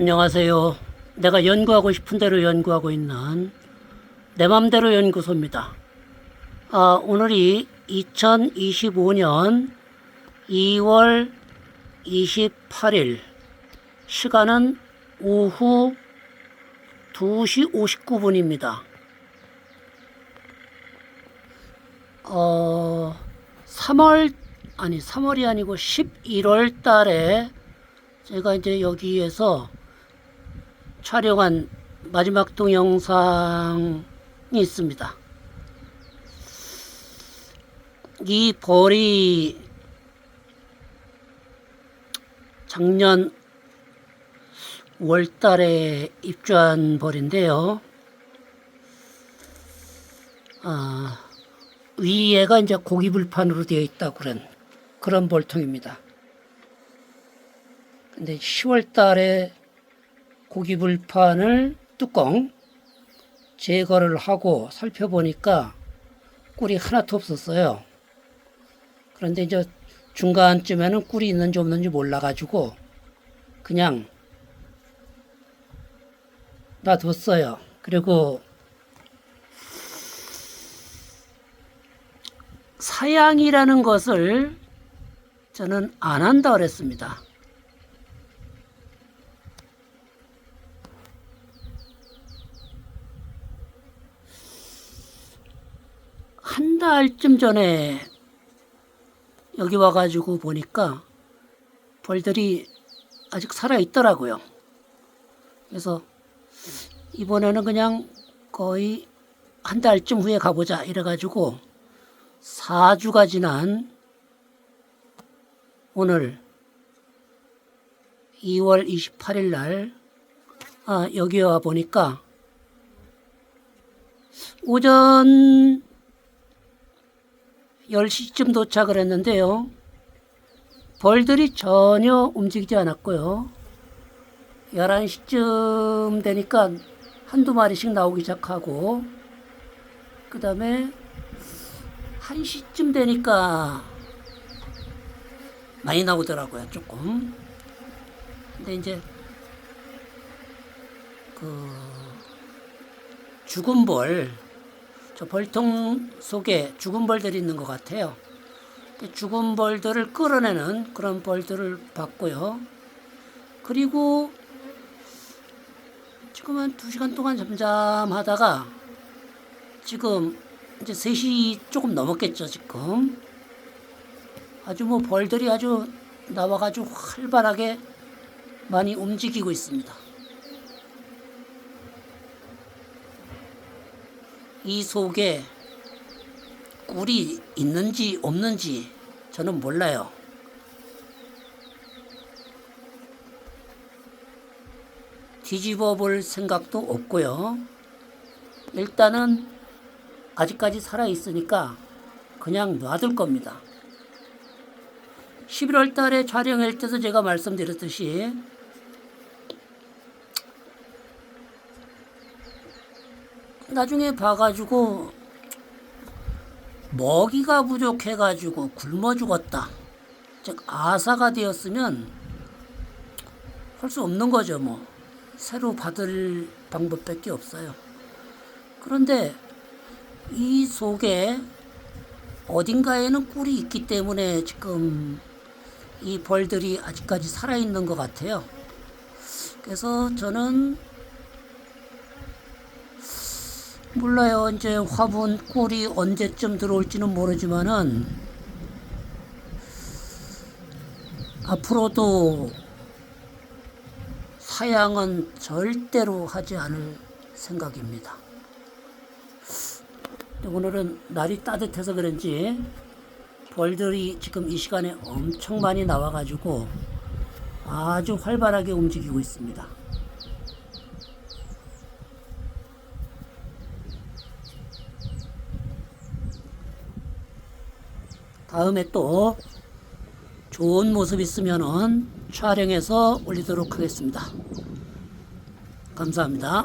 안녕하세요. 내가 연구하고 싶은 대로 연구하고 있는 내 맘대로 연구소입니다. 아, 오늘이 2025년 2월 28일 시간은 오후 2시 59분입니다. 어, 3월 아니 3월이 아니고 11월 달에 제가 이제 여기에서 촬영한 마지막 동영상이 있습니다. 이 벌이 작년 5월 달에 입주한 벌인데요. 아, 위에가 이제 고기불판으로 되어 있다 그런 그런 벌통입니다. 근데 10월 달에 고기 불판을 뚜껑 제거를 하고 살펴보니까 꿀이 하나도 없었어요. 그런데 이제 중간쯤에는 꿀이 있는지 없는지 몰라가지고 그냥 놔뒀어요. 그리고 사양이라는 것을 저는 안 한다 그랬습니다. 한 달쯤 전에 여기 와가지고 보니까 벌들이 아직 살아 있더라고요. 그래서 이번에는 그냥 거의 한 달쯤 후에 가보자 이래가지고 4주가 지난 오늘 2월 28일 날 아, 여기 와 보니까 오전 10시쯤 도착을 했는데요. 벌들이 전혀 움직이지 않았고요. 11시쯤 되니까 한두 마리씩 나오기 시작하고, 그 다음에 1시쯤 되니까 많이 나오더라고요, 조금. 근데 이제, 그, 죽은 벌, 저 벌통 속에 죽은 벌들이 있는 것 같아요. 죽은 벌들을 끌어내는 그런 벌들을 봤고요. 그리고 지금 한두 시간 동안 잠잠하다가 지금 이제 3시 조금 넘었겠죠, 지금. 아주 뭐 벌들이 아주 나와가지고 활발하게 많이 움직이고 있습니다. 이 속에 꿀이 있는지 없는지 저는 몰라요. 뒤집어 볼 생각도 없고요. 일단은 아직까지 살아 있으니까 그냥 놔둘 겁니다. 11월 달에 촬영할 때도 제가 말씀드렸듯이 나중에 봐가지고 먹이가 부족해가지고 굶어 죽었다. 즉 아사가 되었으면 할 수 없는 거죠 뭐 새로 받을 방법밖에 없어요. 그런데 이 속에 어딘가에는 꿀이 있기 때문에 지금 이 벌들이 아직까지 살아있는 것 같아요. 그래서 저는 몰라요. 이제 화분 꿀이 언제쯤 들어올지는 모르지만은 앞으로도 사양은 절대로 하지 않을 생각입니다. 오늘은 날이 따뜻해서 그런지 벌들이 지금 이 시간에 엄청 많이 나와가지고 아주 활발하게 움직이고 있습니다. 다음에 또 좋은 모습 있으면은 촬영해서 올리도록 하겠습니다. 감사합니다.